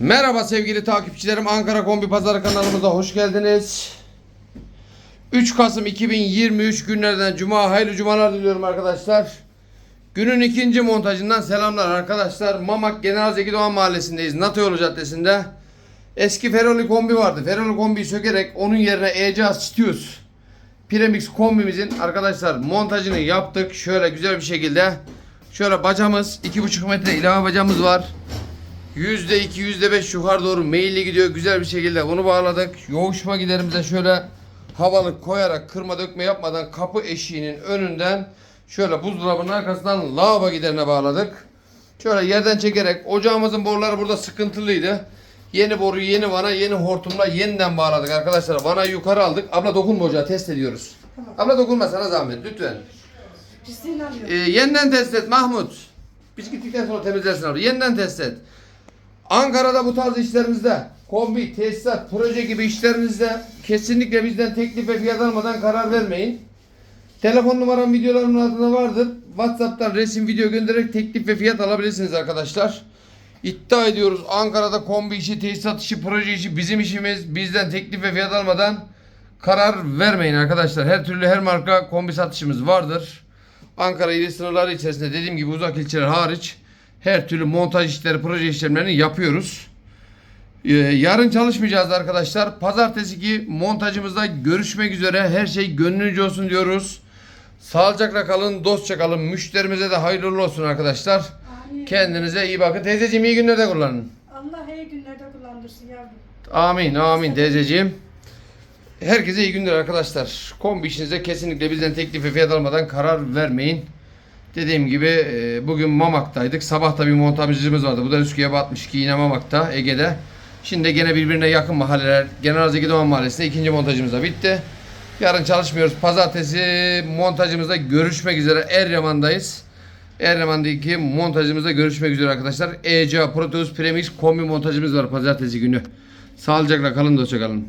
Merhaba sevgili takipçilerim. Ankara Kombi Pazarı kanalımıza hoş geldiniz. 3 Kasım 2023 günlerden Cuma hayırlı cumalar diliyorum arkadaşlar. Günün ikinci montajından selamlar arkadaşlar. Mamak General Zeki Doğan Mahallesi'ndeyiz. NATO Yolu Caddesi'nde. Eski Feroli kombi vardı. Feroli kombiyi sökerek onun yerine ECA Stius Premix kombimizin arkadaşlar montajını yaptık. Şöyle güzel bir şekilde. Şöyle bacamız 2,5 metre ilave bacamız var. %2 %5 yukarı doğru meyilli gidiyor. Güzel bir şekilde bunu bağladık. Yoğuşma giderimize şöyle havalı koyarak kırma dökme yapmadan kapı eşiğinin önünden şöyle buzdolabının arkasından lavabo giderine bağladık. Şöyle yerden çekerek ocağımızın boruları burada sıkıntılıydı. Yeni boru, yeni vana, yeni hortumla yeniden bağladık arkadaşlar. Vanayı yukarı aldık. Abla dokunma ocağa test ediyoruz. Abla dokunma sana zahmet lütfen. Ee, yeniden test et Mahmut. Biz gittikten sonra temizlersin abi. Yeniden test et. Ankara'da bu tarz işlerinizde kombi, tesisat, proje gibi işlerinizde kesinlikle bizden teklif ve fiyat almadan karar vermeyin. Telefon numaram videolarımın altında vardır. WhatsApp'tan resim video göndererek teklif ve fiyat alabilirsiniz arkadaşlar. İddia ediyoruz Ankara'da kombi işi, tesisat işi, proje işi bizim işimiz. Bizden teklif ve fiyat almadan karar vermeyin arkadaşlar. Her türlü her marka kombi satışımız vardır. Ankara ili sınırları içerisinde dediğim gibi uzak ilçeler hariç her türlü montaj işleri, proje işlemlerini yapıyoruz. Ee, yarın çalışmayacağız arkadaşlar. Pazartesiki montajımızda görüşmek üzere. Her şey gönlünüzce olsun diyoruz. Sağlıcakla kalın, dostça kalın. Müşterimize de hayırlı olsun arkadaşlar. Amin. Kendinize iyi bakın. Teyzeciğim iyi günlerde kullanın. Allah iyi günlerde kullandırsın yavrum. Amin, amin teyzeciğim. Herkese iyi günler arkadaşlar. Kombi işinize kesinlikle bizden teklif ve fiyat almadan karar vermeyin. Dediğim gibi e, bugün Mamak'taydık. Sabah da bir montajcımız vardı. Bu da Üsküye 62 yine Mamak'ta, Ege'de. Şimdi gene birbirine yakın mahalleler. General Zeki Doğan Mahallesi'nde ikinci montajımız da bitti. Yarın çalışmıyoruz. Pazartesi montajımızda görüşmek üzere. Eryaman'dayız. Eryaman'daki montajımızda görüşmek üzere arkadaşlar. ECA Proteus Premix kombi montajımız var pazartesi günü. Sağlıcakla kalın, dostça kalın.